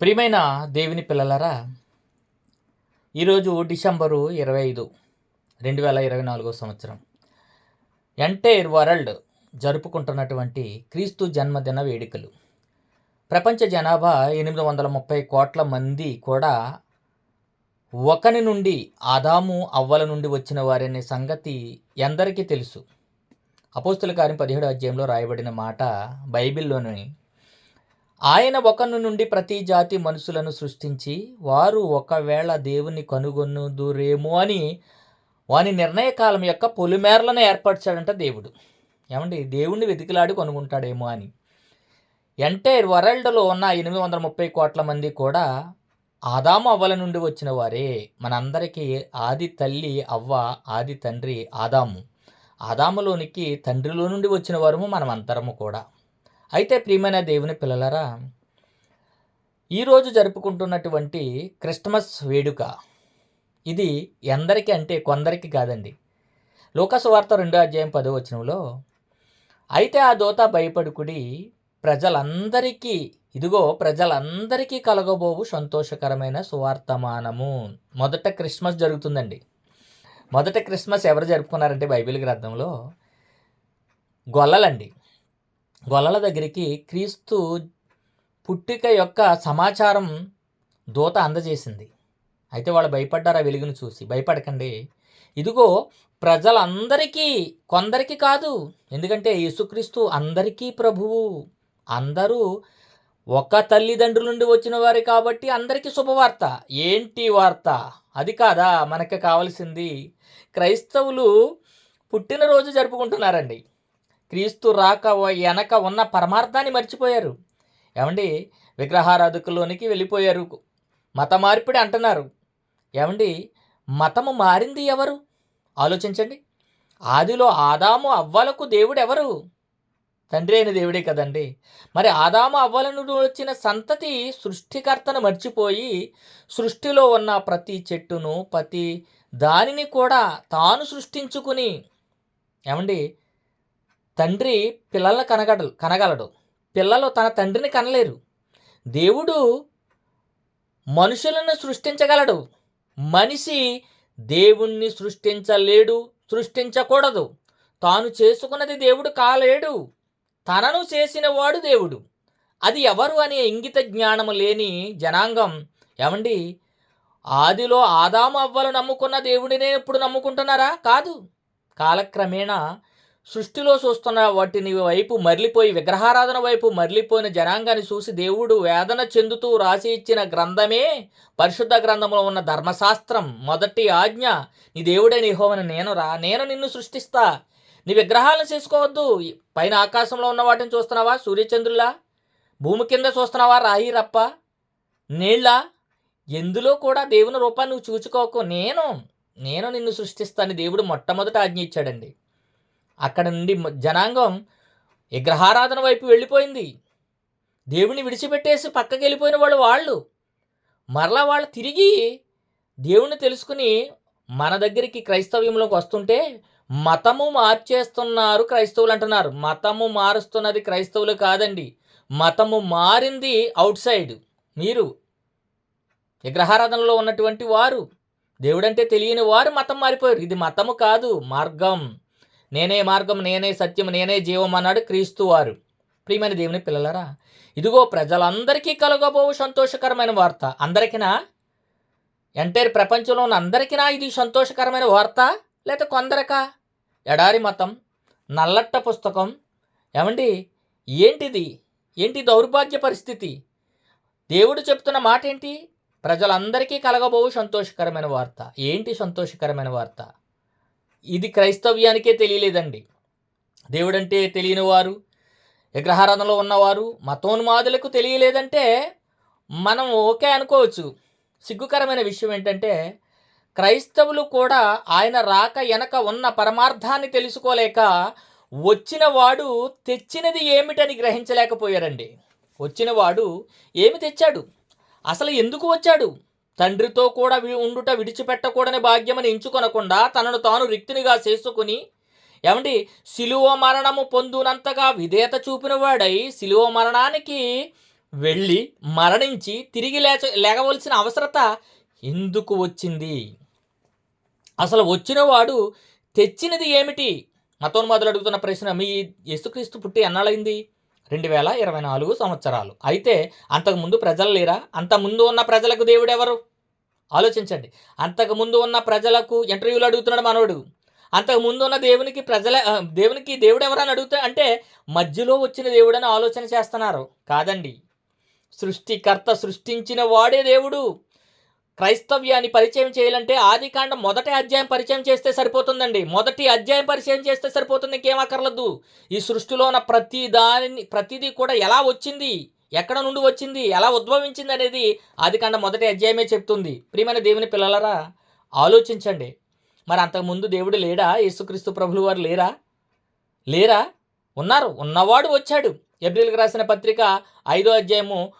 ప్రియమైన దేవుని పిల్లలరా ఈరోజు డిసెంబరు ఇరవై ఐదు రెండు వేల ఇరవై నాలుగో సంవత్సరం. ఎంటైర్ వరల్డ్ జరుపుకుంటున్నటువంటి క్రీస్తు జన్మదిన వేడుకలు. ప్రపంచ జనాభా ఎనిమిది వందల ముప్పై కోట్ల మంది కూడా ఒకని నుండి ఆదాము అవ్వల నుండి వచ్చిన వారనే సంగతి ఎందరికీ తెలుసు. అపోస్తుల కార్యం పదిహేడు అధ్యాయంలో రాయబడిన మాట బైబిల్లోని ఆయన ఒకను నుండి ప్రతి జాతి మనుషులను సృష్టించి వారు ఒకవేళ దేవుని కనుగొనుదురేమో అని వాని నిర్ణయకాలం యొక్క పొలిమేరలను ఏర్పరిచాడంట దేవుడు. ఏమండి? దేవుణ్ణి వెతికిలాడి కనుగొంటాడేమో అని. ఎంటైర్ వరల్డ్లో ఉన్న ఎనిమిది వందల ముప్పై కోట్ల మంది కూడా ఆదాము అవ్వల నుండి వచ్చిన వారే. మనందరికీ ఆది తల్లి అవ్వ ఆది తండ్రి ఆదాము. ఆదాములోనికి తండ్రిలో నుండి వచ్చిన వారము మనమందరము కూడా. అయితే ప్రియమైన దేవుని పిల్లలరా ఈరోజు జరుపుకుంటున్నటువంటి క్రిస్మస్ వేడుక ఇది ఎందరికీ అంటే కొందరికి కాదండి. లోకస్వార్త రెండో అధ్యాయం పదో వచనంలో అయితే ఆ దోత భయపడుకుడి ప్రజలందరికీ ఇదిగో ప్రజలందరికీ కలగబోవు సంతోషకరమైన సువార్తమానము. మొదట క్రిస్మస్ జరుగుతుందండి. మొదట క్రిస్మస్ ఎవరు జరుపుకున్నారంటే బైబిల్ గ్రంథంలో గొల్లలండి. గొల్లల దగ్గరికి క్రీస్తు పుట్టిక యొక్క సమాచారం దూత అందజేసింది. అయితే వాళ్ళు భయపడ్డారు ఆ వెలుగును చూసి? భయపడకండి. ఇదిగో ప్రజలందరికీ కొందరికి కాదు ఎందుకంటే యేసుక్రీస్తు అందరికీ ప్రభువు. అందరూ ఒక తల్లిదండ్రుల నుండి వచ్చిన వారే కాబట్టి అందరికీ శుభవార్త. ఏంటి వార్త? అది కాదా? మనకి కావలసింది. క్రైస్తవులు పుట్టినరోజు జరుపుకుంటున్నారండి. క్రీస్తు రాక వెనక ఉన్న పరమార్థాన్ని మర్చిపోయారు. ఏమండి? విగ్రహారాధకులోనికి వెళ్ళిపోయారు. మత మార్పిడి అంటున్నారు. ఏమండి? మతము మారింది ఎవరు? ఆలోచించండి. ఆదిలో ఆదాము అవ్వలకు దేవుడు ఎవరు తండ్రి అయిన దేవుడే కదండి. మరి ఆదాము అవ్వలను వచ్చిన సంతతి సృష్టికర్తను మర్చిపోయి సృష్టిలో ఉన్న ప్రతి చెట్టును ప్రతి దానిని కూడా తాను సృష్టించుకుని ఏమండి? తండ్రి పిల్లలను కనగడలు కనగలడు. పిల్లలు తన తండ్రిని కనలేరు. దేవుడు మనుషులను సృష్టించగలడు. మనిషి దేవుణ్ణి సృష్టించలేడు సృష్టించకూడదు. తాను చేసుకున్నది దేవుడు కాలేడు. తనను చేసినవాడు దేవుడు. అది ఎవరు అనే ఇంగిత జ్ఞానము లేని జనాంగం. ఏమండి? ఆదిలో ఆదాము అవ్వలు నమ్ముకున్న దేవుడినే ఇప్పుడు నమ్ముకుంటున్నారా? కాదు. కాలక్రమేణా సృష్టిలో చూస్తున్న వాటిని వైపు మరలిపోయి విగ్రహారాధన వైపు మరలిపోయిన జనాంగాన్ని చూసి దేవుడు వేదన చెందుతూ రాసి ఇచ్చిన గ్రంథమే పరిశుద్ధ గ్రంథంలో ఉన్న ధర్మశాస్త్రం. మొదటి ఆజ్ఞ నీ దేవుడే నీ హోమని నేను రా నేను నిన్ను సృష్టిస్తా. నీ విగ్రహాలను చేసుకోవద్దు. పైన ఆకాశంలో ఉన్న వాటిని చూస్తున్నావా? సూర్యచంద్రులా? భూమి కింద చూస్తున్నావా? రాయి రప్ప నీళ్ళ? ఎందులో కూడా దేవుని రూపాన్ని నువ్వు చూచుకోకు. నేను నేను నిన్ను సృష్టిస్తాను దేవుడు మొట్టమొదట ఆజ్ఞ ఇచ్చాడండి. అక్కడ నుండి జనాంగం విగ్రహారాధన వైపు వెళ్ళిపోయింది. దేవుని విడిచిపెట్టేసి పక్కకి వెళ్ళిపోయిన వాళ్ళు వాళ్ళు. మరలా వాళ్ళు తిరిగి దేవుణ్ణి తెలుసుకుని మన దగ్గరికి క్రైస్తవ్యంలోకి వస్తుంటే మతము మార్చేస్తున్నారు క్రైస్తవులు అంటున్నారు. మతము మారుస్తున్నది క్రైస్తవులు కాదండి. మతము మారింది అవుట్ సైడ్. మీరు విగ్రహారాధనలో ఉన్నటువంటి వారు దేవుడంటే తెలియని వారు మతం మారిపోయారు. ఇది మతము కాదు మార్గం. నేనే మార్గం నేనే సత్యం నేనే జీవం అన్నాడు క్రీస్తు వారు. ప్రియమైన దేవుని పిల్లలరా ఇదిగో ప్రజలందరికీ కలగబోవు సంతోషకరమైన వార్త. అందరికినా? ఎంటైర్ ప్రపంచంలో ఉన్న అందరికినా ఇది సంతోషకరమైన వార్త? లేక కొందరక? ఎడారి మతం నల్లట్ట పుస్తకం ఏమండి? ఏంటిది? ఏంటి దౌర్భాగ్య పరిస్థితి? దేవుడు చెప్తున్న మాట ఏంటి ప్రజలందరికీ కలగబోవు సంతోషకరమైన వార్త. ఏంటి సంతోషకరమైన వార్త? ఇది క్రైస్తవ్యానికే తెలియలేదండి. దేవుడంటే తెలియని వారు విగ్రహారాధనలో ఉన్నవారు మతోన్మాదులకు తెలియలేదంటే మనం ఓకే అనుకోవచ్చు. సిగ్గుకరమైన విషయం ఏంటంటే క్రైస్తవులు కూడా ఆయన రాక వెనక ఉన్న పరమార్థాన్ని తెలుసుకోలేక వచ్చిన వాడు తెచ్చినది ఏమిటని గ్రహించలేకపోయారండి. వచ్చినవాడు ఏమి తెచ్చాడు? అసలు ఎందుకు వచ్చాడు? తండ్రితో కూడా ఉండుట విడిచిపెట్టకూడని భాగ్యమని ఎంచుకొనకుండా తనను తాను రిక్తినిగా చేసుకుని ఏమండి? శిలువ మరణము పొందునంతగా విధేత చూపినవాడై శిలువ మరణానికి వెళ్ళి మరణించి తిరిగి లేచ లేగవలసిన అవసరత ఎందుకు వచ్చింది? అసలు వచ్చినవాడు తెచ్చినది ఏమిటి? మతోన్మాదులు అడుగుతున్న ప్రశ్న మీ యేసుక్రీస్తు పుట్టి ఎన్నాళ్ళైంది రెండు వేల ఇరవై నాలుగు సంవత్సరాలు. అయితే అంతకుముందు ప్రజలు లేరా? అంతకుముందు ఉన్న ప్రజలకు దేవుడు ఎవరు ఆలోచించండి. అంతకుముందు ఉన్న ప్రజలకు ఇంటర్వ్యూలు అడుగుతున్నాడు మనవడు. అంతకుముందు ఉన్న దేవునికి ప్రజల దేవునికి దేవుడు ఎవరని అడుగుతా అంటే మధ్యలో వచ్చిన దేవుడని ఆలోచన చేస్తున్నారు. కాదండి. సృష్టికర్త సృష్టించిన వాడే దేవుడు. క్రైస్తవ్యాన్ని పరిచయం చేయాలంటే ఆది కాండం మొదటి అధ్యాయం పరిచయం చేస్తే సరిపోతుందండి. మొదటి అధ్యాయం పరిచయం చేస్తే సరిపోతుంది ఇంకేం అక్కర్లేదు ఈ సృష్టిలో ఉన్న ప్రతి దానిని ప్రతిదీ కూడా ఎలా వచ్చింది? ఎక్కడ నుండి వచ్చింది? ఎలా ఉద్భవించింది అనేది అది కాండం మొదటి అధ్యాయమే చెప్తుంది. ప్రియమైన దేవుని పిల్లలరా ఆలోచించండి. మరి అంతకుముందు దేవుడు లేడా? యేసుక్రీస్తు ప్రభులు వారు లేరా? లేరా? ఉన్నారు. ఉన్నవాడు వచ్చాడు. ఎబ్రిల్కి రాసిన పత్రిక ఐదో అధ్యాయము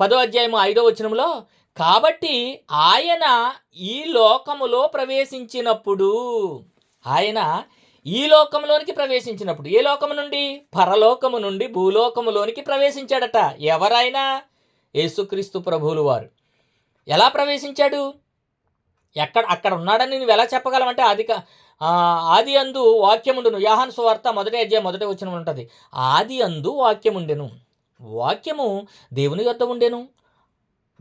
పదో అధ్యాయము ఐదో వచనంలో కాబట్టి ఆయన ఈ లోకములో ప్రవేశించినప్పుడు ఆయన ఈ లోకంలోనికి ప్రవేశించినప్పుడు ఏ లోకము నుండి? పరలోకము నుండి భూలోకములోనికి ప్రవేశించాడట. ఎవరైనా? యేసుక్రీస్తు ప్రభువులు వారు. ఎలా ప్రవేశించాడు? ఎక్కడ అక్కడ ఉన్నాడని నువ్వు ఎలా చెప్పగలవంటే ఆది ఆది అందు వాక్యముండును. యాహన్ సువార్త మొదటి అధ్యాయం మొదటి వచ్చిన ఉంటుంది. ఆది అందు వాక్యముండెను. వాక్యము దేవుని యొద్ద ఉండెను.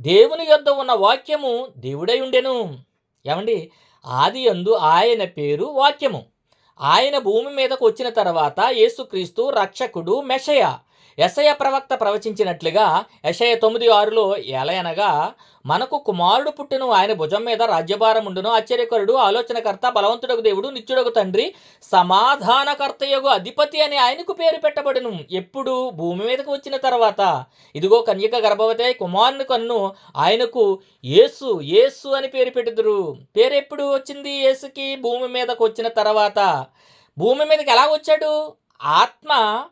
దేవుని యొద్ద ఉన్న వాక్యము దేవుడై ఉండెను. ఏమండి? ఆది అందు ఆయన పేరు వాక్యము. ఆయన భూమి మీదకు వచ్చిన తర్వాత యేసుక్రీస్తు రక్షకుడు మెషయ. ఎస్ఐ ప్రవక్త ప్రవచించినట్లుగా ఎస్ఐ తొమ్మిది ఆరులో ఎలయనగా మనకు కుమారుడు పుట్టెను ఆయన భుజం మీద రాజ్యభారం ఉండును ఆశ్చర్యకరుడు ఆలోచనకర్త బలవంతుడకు దేవుడు నిత్యుడకు తండ్రి సమాధానకర్తయగు అధిపతి అని ఆయనకు పేరు పెట్టబడును. ఎప్పుడు? భూమి మీదకు వచ్చిన తర్వాత. ఇదిగో కన్యక గర్భవతి కుమారుని కన్ను ఆయనకు యేసు యేసు అని పేరు పెట్టుదురు. పేరు ఎప్పుడు వచ్చింది యేసుకి? భూమి మీదకు వచ్చిన తర్వాత. భూమి మీదకి ఎలా వచ్చాడు? ఆత్మ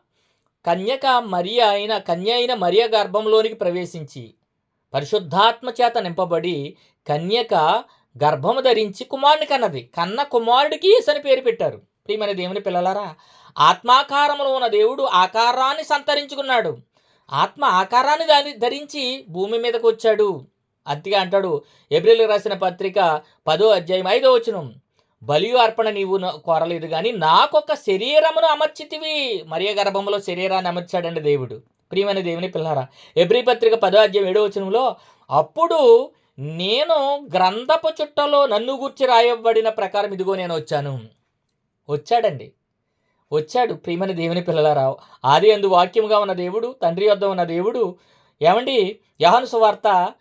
కన్యక మరియ అయిన కన్య అయిన మరియ గర్భంలోనికి ప్రవేశించి పరిశుద్ధాత్మ చేత నింపబడి కన్యక గర్భము ధరించి కుమారుని కన్నది. కన్న కుమారుడికి ఈసని పేరు పెట్టారు. ప్రియమైన దేవుని పిల్లలారా ఆత్మాకారములో ఉన్న దేవుడు ఆకారాన్ని సంతరించుకున్నాడు. ఆత్మ ఆకారాన్ని దాని ధరించి భూమి మీదకు వచ్చాడు. అతిగా అంటాడు ఏప్రిల్ రాసిన పత్రిక పదో అధ్యాయం ఐదో వచనం. బలియు అర్పణ నీవు కోరలేదు కానీ నాకొక శరీరమును అమర్చితివి. మరియ గర్భంలో శరీరాన్ని అమర్చాడండి దేవుడు. ప్రియమైన దేవుని పిల్లరా ఎబ్రి పత్రిక పదో అధ్యాయం ఏడో వచనంలో అప్పుడు నేను గ్రంథపు చుట్టలో నన్ను గూర్చి రాయబడిన ప్రకారం ఇదిగో నేను వచ్చాను. వచ్చాడండి. వచ్చాడు. ప్రియమైన దేవుని పిల్లలారావు ఆది అందు వాక్యముగా ఉన్న దేవుడు తండ్రి వద్ద ఉన్న దేవుడు ఏమండి? యహాను సువార్త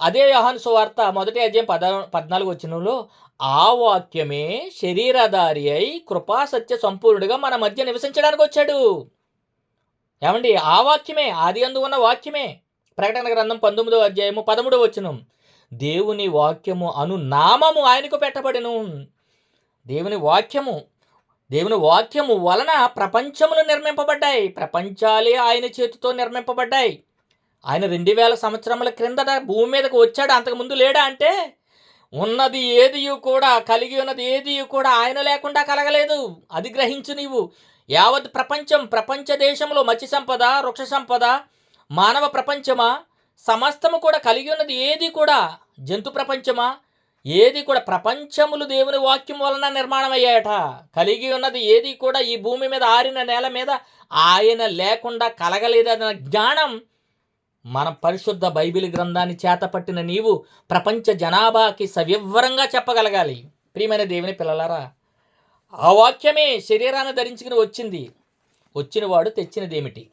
అదే యోహాను సువార్త మొదటి అధ్యాయం పద పద్నాలుగు వచ్చినంలో ఆ వాక్యమే శరీరధారి అయి కృపాసత్య సంపూర్ణుడిగా మన మధ్య నివసించడానికి వచ్చాడు. ఏమండి? ఆ వాక్యమే ఆది అందు ఉన్న వాక్యమే. ప్రకటన గ్రంథం పంతొమ్మిదో అధ్యాయము పదమూడవ వచనం. దేవుని వాక్యము అను నామము ఆయనకు పెట్టబడిను. దేవుని వాక్యము దేవుని వాక్యము వలన ప్రపంచములు నిర్మింపబడ్డాయి. ప్రపంచాలే ఆయన చేతితో నిర్మింపబడ్డాయి. ఆయన రెండు వేల సంవత్సరముల క్రిందట భూమి మీదకు వచ్చాడు అంతకుముందు లేడా అంటే? ఉన్నది ఏది కూడా కలిగి ఉన్నది ఏది కూడా ఆయన లేకుండా కలగలేదు. అది గ్రహించు నీవు. యావత్ ప్రపంచం ప్రపంచ దేశంలో మత్స్య సంపద వృక్ష సంపద మానవ ప్రపంచమా? సమస్తము కూడా కలిగి ఉన్నది ఏది కూడా? జంతు ప్రపంచమా? ఏది కూడా? ప్రపంచములు దేవుని వాక్యం వలన నిర్మాణం అయ్యాయట కలిగి ఉన్నది ఏది కూడా ఈ భూమి మీద ఆరిన నేల మీద ఆయన లేకుండా కలగలేదన్న జ్ఞానం మన పరిశుద్ధ బైబిల్ గ్రంథాన్ని చేతపట్టిన నీవు ప్రపంచ జనాభాకి సవివరంగా చెప్పగలగాలి. ప్రియమైన దేవుని పిల్లలారా ఆ వాక్యమే శరీరాన్ని ధరించుకుని వచ్చింది. వచ్చినవాడు తెచ్చినదేమిటి?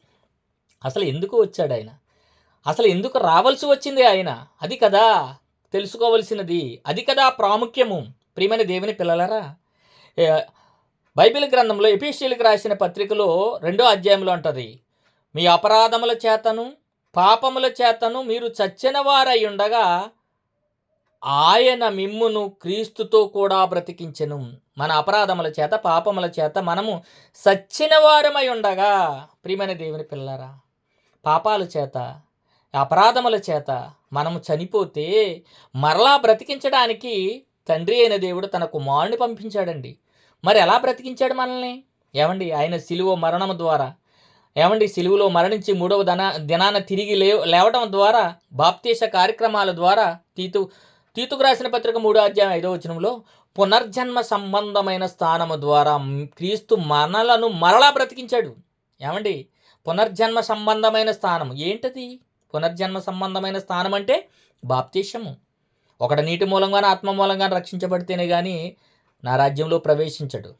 అసలు ఎందుకు వచ్చాడు ఆయన? అసలు ఎందుకు రావాల్సి వచ్చింది ఆయన? అది కదా తెలుసుకోవలసినది అది కదా ప్రాముఖ్యము. ప్రియమైన దేవుని పిల్లలారా బైబిల్ గ్రంథంలో ఎపిషియల్కి రాసిన పత్రికలో రెండో అధ్యాయంలో ఉంటుంది మీ అపరాధముల చేతను పాపముల చేతను మీరు చచ్చిన వారై ఉండగా ఆయన మిమ్మును క్రీస్తుతో కూడా బ్రతికించెను. మన అపరాధముల చేత పాపముల చేత మనము సచ్చిన వారమై ఉండగా ప్రియమైన దేవుని పిల్లరా పాపాల చేత అపరాధముల చేత మనము చనిపోతే మరలా బ్రతికించడానికి తండ్రి అయిన దేవుడు తన కుమారుని పంపించాడండి. మరి ఎలా బ్రతికించాడు మనల్ని? ఏమండి? ఆయన సిలువ మరణము ద్వారా ఏమండి సిలువులో మరణించి మూడవ దన దినాన తిరిగి లే లేవటం ద్వారా బాప్తీస కార్యక్రమాల ద్వారా తీతు తీతుకు రాసిన పత్రిక మూడో అధ్యాయం ఐదో వచనంలో పునర్జన్మ సంబంధమైన స్థానము ద్వారా క్రీస్తు మనలను మరలా బ్రతికించాడు. ఏమండి పునర్జన్మ సంబంధమైన స్థానం ఏంటది? పునర్జన్మ సంబంధమైన స్థానం అంటే బాప్తీషము ఒకటి నీటి మూలంగానే ఆత్మ మూలంగానే రక్షించబడితేనే కానీ నా రాజ్యంలో ప్రవేశించడు.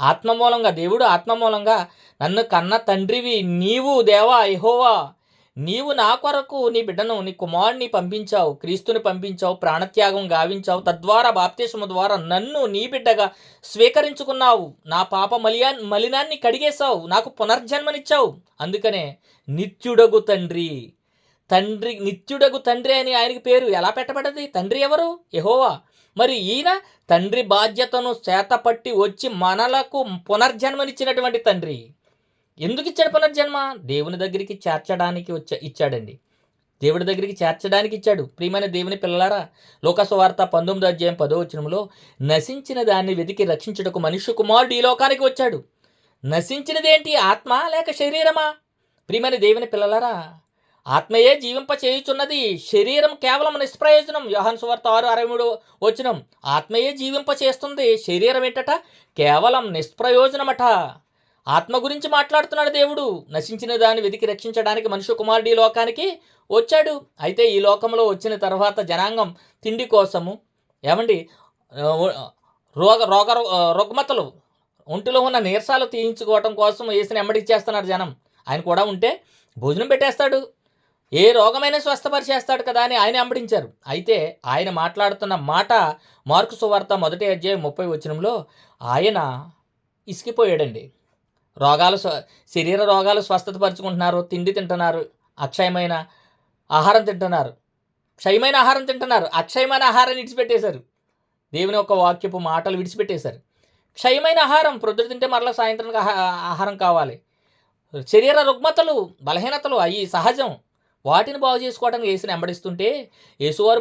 ఆత్మ మూలంగా దేవుడు ఆత్మ మూలంగా నన్ను కన్న తండ్రివి నీవు దేవా యహోవా. నీవు నా కొరకు నీ బిడ్డను నీ కుమారుని పంపించావు క్రీస్తుని పంపించావు ప్రాణత్యాగం గావించావు. తద్వారా బాప్తీసము ద్వారా నన్ను నీ బిడ్డగా స్వీకరించుకున్నావు. నా పాప మలియా మలినాన్ని కడిగేశావు. నాకు పునర్జన్మనిచ్చావు. అందుకనే నిత్యుడగు తండ్రి. తండ్రి నిత్యుడగు తండ్రి అని ఆయనకి పేరు ఎలా పెట్టబడ్డది తండ్రి ఎవరు? యహోవా. మరి ఈయన తండ్రి బాధ్యతను చేతపట్టి వచ్చి మనలకు పునర్జన్మనిచ్చినటువంటి తండ్రి. ఎందుకు ఇచ్చాడు పునర్జన్మ? దేవుని దగ్గరికి చేర్చడానికి వచ్చా ఇచ్చాడండి. దేవుడి దగ్గరికి చేర్చడానికి ఇచ్చాడు. ప్రియమైన దేవుని పిల్లలారా లోకసువార్త పంతొమ్మిది అధ్యాయం పదో వచనంలో నశించిన దాన్ని వెతికి రక్షించుటకు మనుష్య కుమారుడు ఈ లోకానికి వచ్చాడు. నశించినదేంటి? ఆత్మ లేక శరీరమా? ప్రియమైన దేవుని పిల్లలారా ఆత్మయే జీవింప చేయుచున్నది శరీరం కేవలం నిష్ప్రయోజనం. యోహన్ సువార్త ఆరు అరవై మూడు వచనం. ఆత్మయే జీవింప చేస్తుంది శరీరం ఏంటట? కేవలం నిష్ప్రయోజనమట. ఆత్మ గురించి మాట్లాడుతున్నాడు దేవుడు. నశించిన దాన్ని వెతికి రక్షించడానికి మనుష్య కుమారుడు ఈ లోకానికి వచ్చాడు. అయితే ఈ లోకంలో వచ్చిన తర్వాత జనాంగం తిండి కోసము ఏమండి? రోగ రోగ రుగ్మతలు ఒంటిలో ఉన్న నీరసాలు తీయించుకోవటం కోసం వేసిన ఎమ్మడిచ్చేస్తున్నారు జనం. ఆయన కూడా ఉంటే భోజనం పెట్టేస్తాడు. ఏ రోగమైనా స్వస్థపరిచేస్తాడు కదా అని ఆయన అంబడించారు. అయితే ఆయన మాట్లాడుతున్న మాట మార్కు సువార్త మొదటి అధ్యాయం ముప్పై వచనంలో ఆయన ఇసికిపోయాడండి రోగాలు స్వ శరీర రోగాలు స్వస్థత పరుచుకుంటున్నారు తిండి తింటున్నారు అక్షయమైన ఆహారం తింటున్నారు. క్షయమైన ఆహారం తింటున్నారు అక్షయమైన ఆహారాన్ని విడిచిపెట్టేశారు. దేవుని యొక్క వాక్యపు మాటలు విడిచిపెట్టేశారు. క్షయమైన ఆహారం ప్రొద్దున తింటే మరలా సాయంత్రానికి ఆహా- ఆహారం కావాలి. శరీర రుగ్మతలు బలహీనతలు అవి సహజం. వాటిని బాగు చేసుకోవడానికి యేసుని వెంబడిస్తుంటే యేసువారు